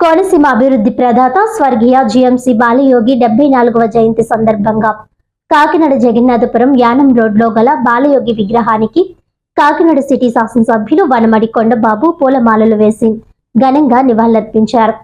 కోనసీమ అభివృద్ధి ప్రదాత స్వర్గీయ జిఎంసి బాలయోగి డెబ్బై నాలుగవ జయంతి సందర్భంగా కాకినాడ జగన్నాథపురం యానం రోడ్లో గల బాలయోగి విగ్రహానికి కాకినాడ సిటీ శాసనసభ్యులు వనమడి కొండబాబు పూలమాలలు వేసి ఘనంగా నివాళులర్పించారు.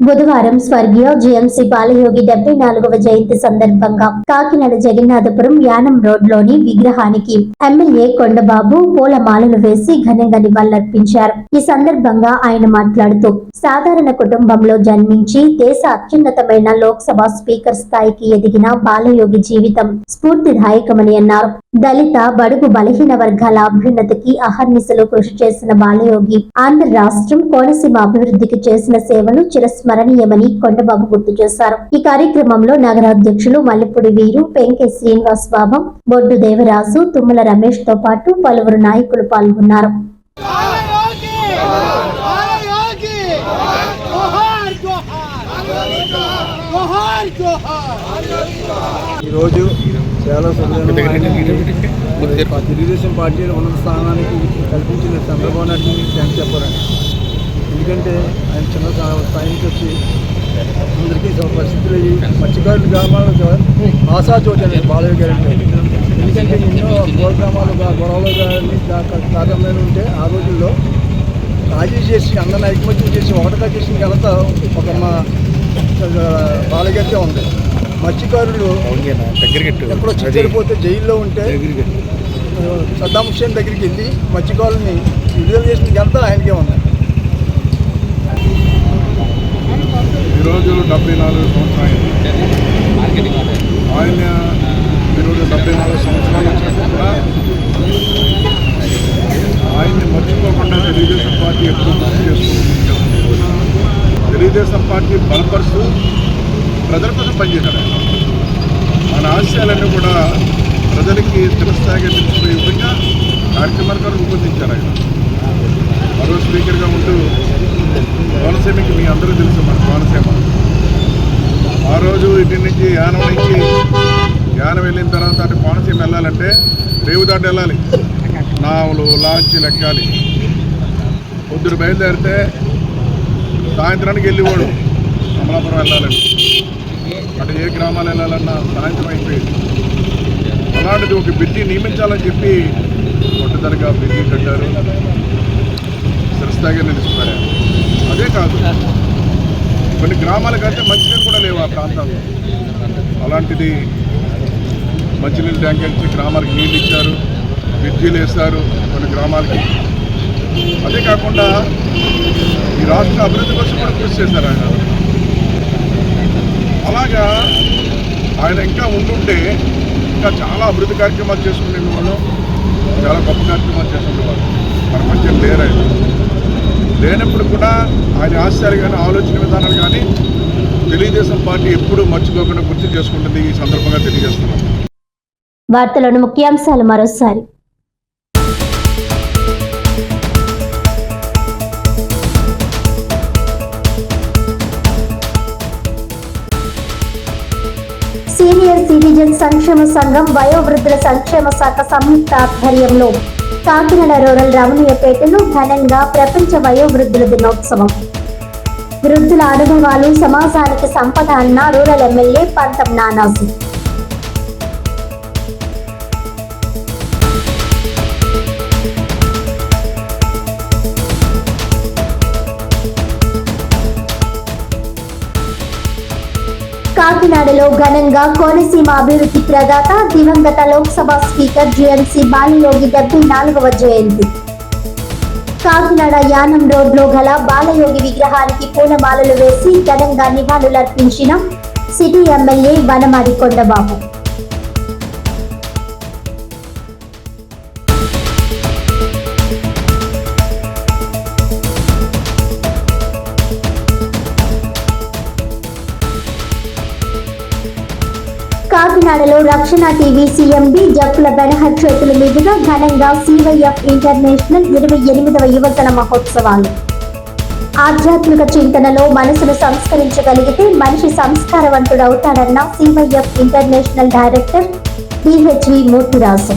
బుధవారం స్వర్గీయ జిఎంసి బాలయోగి డెబ్బై నాలుగవ జయంతి సందర్భంగా కాకినాడ జగన్నాథపురం యానం రోడ్లోని విగ్రహానికి ఎమ్మెల్యే కొండబాబు పూలమాలలు వేసి ఘనంగా నివాళులర్పించారు. ఈ సందర్భంగా ఆయన మాట్లాడుతూ సాధారణ కుటుంబంలో జన్మించి దేశ అత్యున్నతమైన లోక్సభ స్పీకర్ స్థాయికి ఎదిగిన బాలయోగి జీవితం స్ఫూర్తిదాయకమని అన్నారు. దళిత బడుగు బలహీన వర్గాల అభ్యున్నతికి అహర్నిశలు కృషి చేసిన బాలయోగి ఆంధ్ర రాష్ట్రం కోనసీమ అభివృద్ధికి చేసిన సేవలు చిరస్మరణీయమని కొండబాబు గుర్తు చేశారు. ఈ కార్యక్రమంలో నగరాధ్యక్షులు మల్లెపూడి వీరు పెంకే శ్రీనివాస్ బాబం బొడ్డు దేవరాజు తుమ్మల రమేష్తో పాటు పలువురు నాయకులు పాల్గొన్నారు. ఈరోజు చాలా సందర్భంగా తెలుగుదేశం పార్టీ ఉన్నత స్థానానికి కల్పించిన చంద్రబాబు నాయుడు చెప్పాలండి. ఎందుకంటే ఆయన చిన్న స్థా- స్థాయి నుంచి వచ్చి అందరికీ పరిస్థితులు అయ్యి మత్స్యకారుల గ్రామాలకు ఆశాచోటి అనేది బాలయ్య గారు ఎందుకంటే ఎన్నో గోడ గ్రామాలు గొడవలు కానీ ప్రారంభమైన ఉంటే ఆ రోజుల్లో రాజీ చేసి అందరిని ఐకమత్యం చేసి ఒకటిగా చేసిన ఘనత ఒక మా గారికే ఉంది. మత్స్యకారులు ఎక్కడో చనిపోతే జైల్లో ఉంటే సద్దాం హుస్సేన్ దగ్గరికి వెళ్ళి మత్స్యకారుల్ని విడుదల చేసిన ఘనత ఆయనకే ఉంది. ఈరోజు డెబ్బై నాలుగు సంవత్సరాలు ఆయన ఈరోజు డెబ్బై నాలుగు సంవత్సరాలు వచ్చినప్పుడు కూడా ఆయన్ని మర్చిపోకుండా తెలుగుదేశం పార్టీ ఎప్పుడు గుర్తు చేసుకుంటుంది తెలుగుదేశం పార్టీ బలపరుస్తూ ప్రజల కోసం పనిచేశాడు ఆయన. మన ఆశయాలన్నీ కూడా ప్రజలకి చిరస్థాయిగా తెలిసిపోయే విధంగా కార్యక్రమాలు కూడా రూపొందించారు ఆయన. మరో స్పీకర్గా ఉంటూ కోనసీమకి మీ అందరూ తెలుసు మన కోనసీమ. ఆ రోజు ఇటు నుంచి యానం నుంచి యానం వెళ్ళిన తర్వాత అటు కోనసీమ వెళ్ళాలంటే రేవు దాటి వెళ్ళాలి. నావులు లాంచీలు ఎక్కాలి. పొద్దున బయలుదేరితే సాయంత్రానికి వెళ్ళేవాడు అమలాపురం వెళ్ళాలని. అటు ఏ గ్రామాలు వెళ్ళాలన్నా సాయంత్రం అయిపోయింది. అలాంటిది ఒక బిడ్డి నియమించాలని చెప్పి పట్టుదలగా బిడ్డి కట్టారు. శిరస్థాయిగా నిలిచిపోయారు అదే కాదు కొన్ని గ్రామాల కంటే మంచినీళ్ళు కూడా లేవు ఆ ప్రాంతాల్లో అలాంటిది మంచినీళ్ళు ట్యాంక్ ఇచ్చి గ్రామాలకు నీళ్ళు ఇచ్చారు బ్రిడ్జీలు వేస్తారు కొన్ని గ్రామాలకి. అదే కాకుండా ఈ రాష్ట్ర అభివృద్ధి కోసం కూడా కృషి చేశారు ఆయన. అలాగా ఆయన ఇంకా ఉండుంటే ఇంకా చాలా అభివృద్ధి కార్యక్రమాలు చేసుకునే వాళ్ళు చాలా గొప్ప కార్యక్రమాలు చేసుకునేవాళ్ళు. మన మధ్య లేరు ఆయన. లేనప్పుడు కూడా ఆయన ఆశయాలు కానీ ఆలోచన విధానాలు కానీ తెలుగుదేశం పార్టీ ఎప్పుడు మర్చిపోకుండా గుర్తు చేసుకుంటుంది ఈ సందర్భంగా తెలియజేస్తున్నాం. వార్తలను ముఖ్యాంశాలు మరోసారి. సీనియర్ సిటిజన్ సంక్షేమ సంఘం వయోవృద్ధుల సంక్షేమ శాఖ సంయుక్త ఆధ్వర్యంలో కాకినాడ రూరల్ రమణీయపేటలో ఘనంగా ప్రపంచ వయోవృద్ధుల దినోత్సవం. వృద్ధుల అనుభవాలు సమాజానికి సంపద అన్న రూరల్ ఎమ్మెల్యే పంతం నానాజీ. కాకినాడలో ఘనంగా కోనసీమ అభివృద్ధి ప్రదాత దివంగత లోక్సభ స్పీకర్ జిఎంసి బాలయోగి డెబ్బై నాలుగవ జయంతి. కాకినాడ యానం రోడ్లో గల బాలయోగి విగ్రహానికి పూలమాలలు వేసి ఘనంగా నివాళులర్పించిన సిటీ ఎమ్మెల్యే వనమాడి కొండబాబు. కాకినాడలో రక్షణ టీవీ సీఎంబి జప్పుల బెనహర్ చేతుల మీదుగా ఘనంగా సివైఎఫ్ ఇంటర్నేషనల్ ఇరవై ఎనిమిదవ యువతల మహోత్సవాలు. ఆధ్యాత్మిక చింతనలో మనసును సంస్కరించగలిగితే మనిషి సంస్కారవంతుడవుతాడన్న CYF international director DHV Murthyraju.